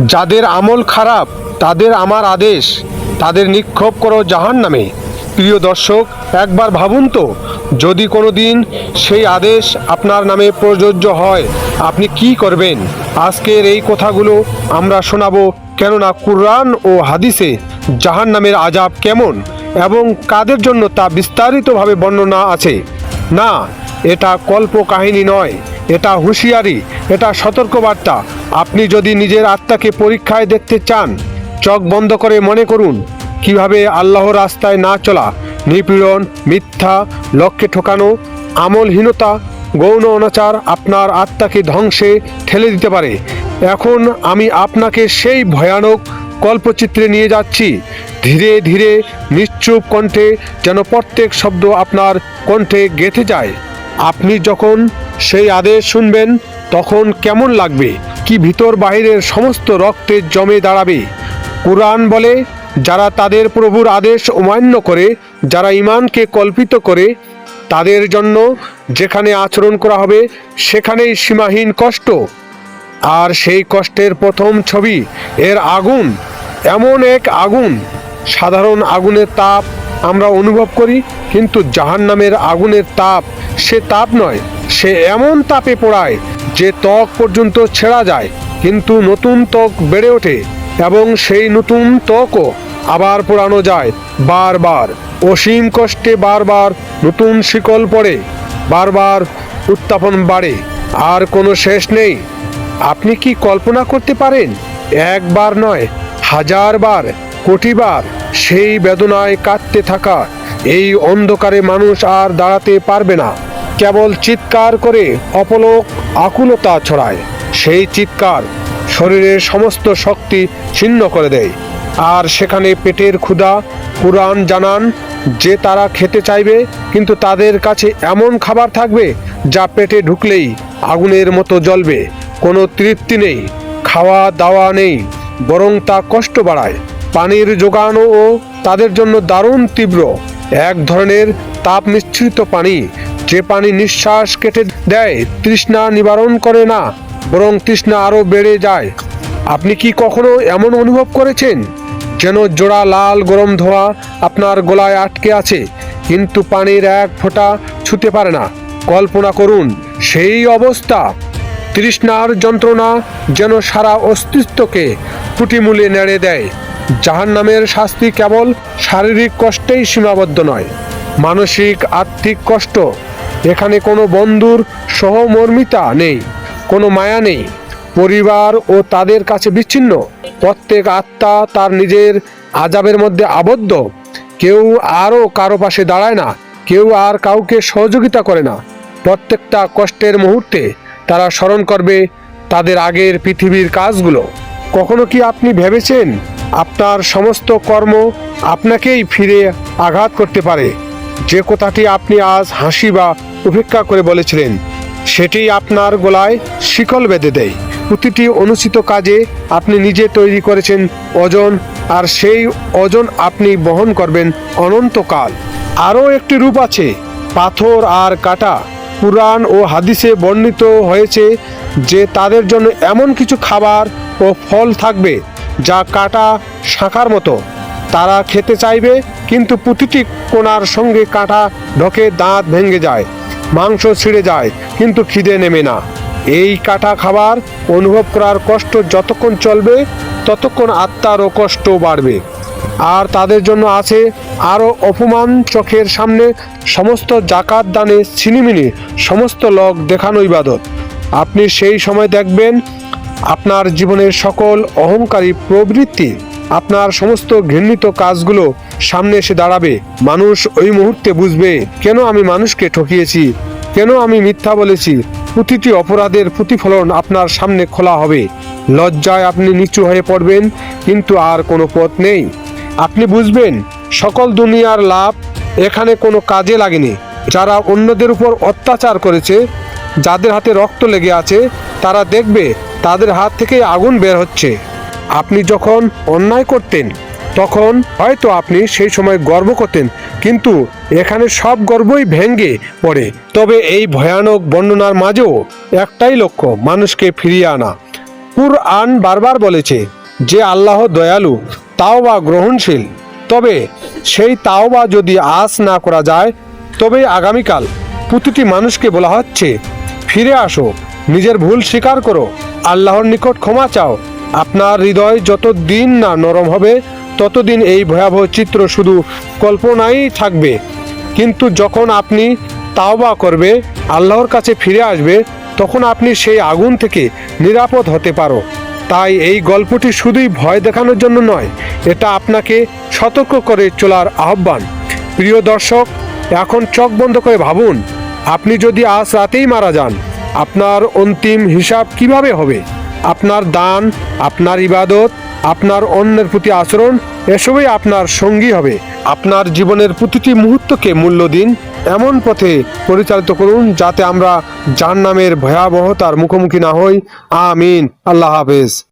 যাদের আমল খারাপ, তাদের আমার আদেশ। তাদের নিক্ষোভ করো জাহান নামে প্রিয় দর্শক, একবার ভাবুন তো, যদি কোনো দিন সেই আদেশ আপনার নামে প্রযোজ্য হয়, আপনি কি করবেন? আজকের এই কথাগুলো আমরা শোনাবো, কেননা কুরআন ও হাদিসে জাহান নামের আজাব কেমন এবং কাদের জন্য তা বিস্তারিতভাবে বর্ণনা আছে। না, এটা কল্প কাহিনী নয়। এটা হুঁশিয়ারি, এটা সতর্কবার্তা। আপনি যদি নিজের আত্মাকে পরীক্ষায় দেখতে চান, চোখ বন্ধ করে মনে করুন, কীভাবে আল্লাহর রাস্তায় না চলা, নিপীড়ন, মিথ্যা, লক্ষ্যে ঠকানো, আমলহীনতা, গৌণ অনাচার আপনার আত্মাকে ধ্বংসে ঠেলে দিতে পারে। এখন আমি আপনাকে সেই ভয়ানক কল্পচিত্রে নিয়ে যাচ্ছি। ধীরে ধীরে নিশ্চুপ কণ্ঠে যেন প্রত্যেক শব্দ আপনার কণ্ঠে গেঁথে যায়। আপনি যখন সেই আদেশ শুনবেন, তখন কেমন লাগবে? কি ভিতর বাহিরের সমস্ত রক্তে জমে দাঁড়াবে? কোরআন বলে, যারা তাদের প্রভুর আদেশ অমান্য করে, যারা ইমানকে কল্পিত করে, তাদের জন্য যেখানে আচরণ করা হবে, সেখানেই সীমাহীন কষ্ট। আর সেই কষ্টের প্রথম ছবি, এর আগুন, এমন এক আগুন। সাধারণ আগুনের তাপ আমরা অনুভব করি, কিন্তু জাহান্নামের আগুনের তাপ সে তাপ নয়। সে এমন তাপে পোড়ায় যে ত্বক পর্যন্ত ছেঁড়া যায়, কিন্তু নতুন ত্বক বেড়ে ওঠে এবং সেই নতুন ত্বকও আবার পোড়ানো যায় বারবার। অসীম কষ্টে বারবার নতুন শিকল পড়ে, বারবার উত্থাপন বাড়ে। আর কোনো শেষ নেই। আপনি কি কল্পনা করতে পারেন, একবার নয় হাজারবার কোটিবার সেই বেদনায় কাঁদতে থাকা এই অন্ধকারে মানুষ আর দাঁড়াতে পারবে না? কেবল চিৎকার করে অপলোক আকুলতা ছড়ায়। সেই চিৎকার শরীরের সমস্ত শক্তি ছিন্ন করে দেয়। আর সেখানে পেটের ক্ষুধা, কোরআন জানান যে তারা খেতে চাইবে, কিন্তু তাদের কাছে এমন খাবার থাকবে যা পেটে ঢুকলেই আগুনের মতো জ্বলবে। কোনো তৃপ্তি নেই, খাওয়া দাওয়া নেই, বরং তা কষ্ট বাড়ায়। পানির যোগানও তাদের জন্য দারুণ তীব্র। এক ধরনের তাপ মিশ্রিত পানি যে পানি নিঃশ্বাস কেটে দেয়, তৃষ্ণা নিবারণ করে না, বরং তৃষ্ণা আরও বেড়ে যায়। আপনি কি কখনো এমন অনুভব করেছেন? যেন জোড়া লাল গরম ধোঁয়া আপনার গলায় আটকে আছে, কিন্তু পানির এক ফোঁটা ছুতে পারে না। কল্পনা করুন, সেই অবস্থা। তৃষ্ণার যন্ত্রণা যেন সারা অস্তিত্বকে কুটিমুলে নেড়ে দেয়। জাহান নামের শাস্তি কেবল শারীরিক কষ্টেই সীমাবদ্ধ নয়, মানসিক আর্থিক কষ্ট এখানে কোনো বন্ধুর সহমর্মিতা নেই, কোনো মায়া নেই। পরিবার ও তাদের কাছে বিচ্ছিন্ন। প্রত্যেক আত্মা তার নিজের আজাবের মধ্যে আবদ্ধ। কেউ আরও কারও পাশে দাঁড়ায় না, কেউ আর কাউকে সহযোগিতা করে না। প্রত্যেকটা কষ্টের মুহূর্তে তারা স্মরণ করবে তাদের আগের পৃথিবীর কাজগুলো। কখনো কি আপনি ভেবেছেন আপনার সমস্ত কর্ম আপনাকেই ফিরে আঘাত করতে পারে? যে কথাটি আপনি আজ হাসি বা উপেক্ষা করে বলেছিলেন, সেটি আপনার গলায় শিকল বেঁধে দেয়। প্রতিটি অনুচিত কাজে আপনি নিজে তৈরি করেছেন ওজন, আর সেই ওজন আপনি বহন করবেন অনন্তকাল। আরও একটি রূপ আছে, পাথর আর কাটা। পুরাণ ও হাদিসে বর্ণিত হয়েছে যে তাদের জন্য এমন কিছু খাবার ও ফল থাকবে যা কাটা, শাঁখার মতো। তারা খেতে চাইবে কিন্তু প্রতিটি কোনার সঙ্গে কাঁটা ঢকে দাঁত ভেঙে যায়, মাংস ছিঁড়ে যায়, কিন্তু খিদে নেমে না। এই কাটা খাবার অনুভব করার কষ্ট যতক্ষণ চলবে, ততক্ষণ আত্মারও কষ্ট বাড়বে। আর তাদের জন্য আছে আরও অপমান চোখের সামনে সমস্ত জাকাত দানে ছিনিমিনি, সমস্ত লোক দেখানো ইবাদত আপনি সেই সময় দেখবেন আপনার জীবনের সকল অহংকারী প্রবৃত্তি। আপনার সমস্ত ঘৃণিত কাজগুলো সামনে এসে দাঁড়াবে। মানুষ ওই মুহূর্তে বুঝবে, কেন আমি মানুষকে ঠকিয়েছি, কেন আমি মিথ্যা বলেছি। প্রতিটি অপরাধের প্রতিফলন আপনার সামনে খোলা হবে। লজ্জায় আপনি নিচু হয়ে পড়বেন, কিন্তু আর কোনো পথ নেই। আপনি বুঝবেন, সকল দুনিয়ার লাভ এখানে কোনো কাজে লাগেনি। যারা অন্যদের উপর অত্যাচার করেছে, যাদের হাতে রক্ত লেগে আছে, তারা দেখবে তাদের হাত থেকে আগুন বের হচ্ছে। আপনি যখন অন্যায় করতেন, তখন হয়তো আপনি সেই সময় গর্ব করতেন, কিন্তু এখানে সব গর্বই ভেঙ্গে পড়ে। তবে এই ভয়ানক বর্ণনার মাঝেও একটাই লক্ষ্য, মানুষকে ফিরিয়ে আনা। কুরআন বারবার বলেছে যে, আল্লাহ দয়ালু তাও বা গ্রহণশীল। তবে সেই তাও বা যদি আস না করা যায়, তবে আগামীকাল প্রতিটি মানুষকে বলা হচ্ছে, ফিরে আসো, নিজের ভুল স্বীকার করো, আল্লাহর নিকট ক্ষমা চাও। আপনার হৃদয় যতদিন না নরম হবে, ততদিন এই ভয়াবহ চিত্র শুধু কল্পনাই থাকবে। কিন্তু যখন আপনি তাওবা করবে, আল্লাহর কাছে ফিরে আসবে, তখন আপনি সেই আগুন থেকে নিরাপদ হতে পারো। তাই এই গল্পটি শুধুই ভয় দেখানোর জন্য নয়, এটা আপনাকে সতর্ক করে চলার আহ্বান। প্রিয় দর্শক, এখন চোখ বন্ধ করে ভাবুন, আপনি যদি আজ রাতেই মারা যান, আপনার অন্তিম হিসাব কীভাবে হবে? আপনার দান, আপনার ইবাদত, আপনার অন্যের প্রতি আচরণ, এসবই আপনার সঙ্গী হবে। আপনার জীবনের প্রতিটি মুহূর্তকে মূল্য দিন, এমন পথে পরিচালিত করুন যাতে আমরা জাহান্নামের ভয়াবহতার মুখোমুখি না হই। আমিন। আল্লাহ হাফেজ।